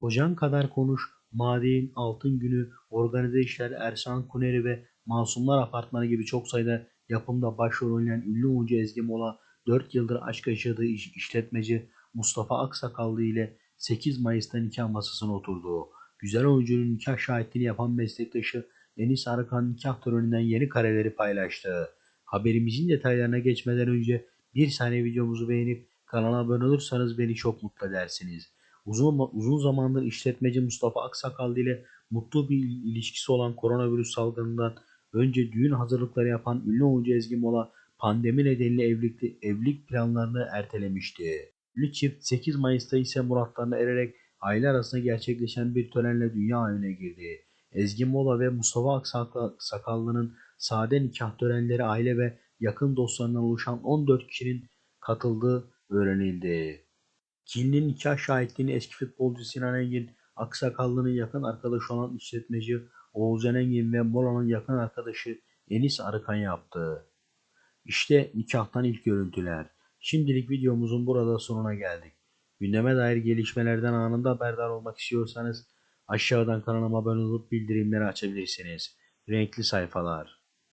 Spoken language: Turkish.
Kocan kadar konuş, Madein, Altın Günü, Organize İşler, Ersan Kuneri ve Masumlar Apartmanı gibi çok sayıda yapımda başrol oynayan ünlü oyuncu Ezgi Mola 4 yıldır aşk yaşadığı iş- işletmeci Mustafa Aksakallı ile 8 Mayıs'ta nikah masasına oturdu. Güzel oyuncunun nikah şahitliğini yapan meslektaşı Enis Arıkan nikah töreninden yeni kareleri paylaştı. Haberimizin detaylarına geçmeden önce bir saniye videomuzu beğenip kanala abone olursanız beni çok mutlu edersiniz. Uzun, uzun zamandır işletmeci Mustafa Aksakallı ile mutlu bir ilişkisi olan koronavirüs salgınından önce düğün hazırlıkları yapan ünlü oyuncu Ezgi Mola pandemi nedeniyle evlilik, evlilik planlarını ertelemişti. Ünlü çift 8 Mayıs'ta ise muratlarına ererek aile arasında gerçekleşen bir törenle dünya evine girdi. Ezgi Mola ve Mustafa Aksakallı'nın sade nikah törenleri aile ve yakın dostlarından oluşan 14 kişinin katıldığı öğrenildi. Kinli'nin nikah şahitliğini eski futbolcu Sinan Engin, Aksakallı'nın yakın arkadaşı olan işletmeci Oğuzhan Engin ve Mola'nın yakın arkadaşı Enis Arıkan yaptı. İşte nikahtan ilk görüntüler. Şimdilik videomuzun burada sonuna geldik. Gündeme dair gelişmelerden anında haberdar olmak istiyorsanız aşağıdan kanalıma abone olup bildirimleri açabilirsiniz. Renkli sayfalar.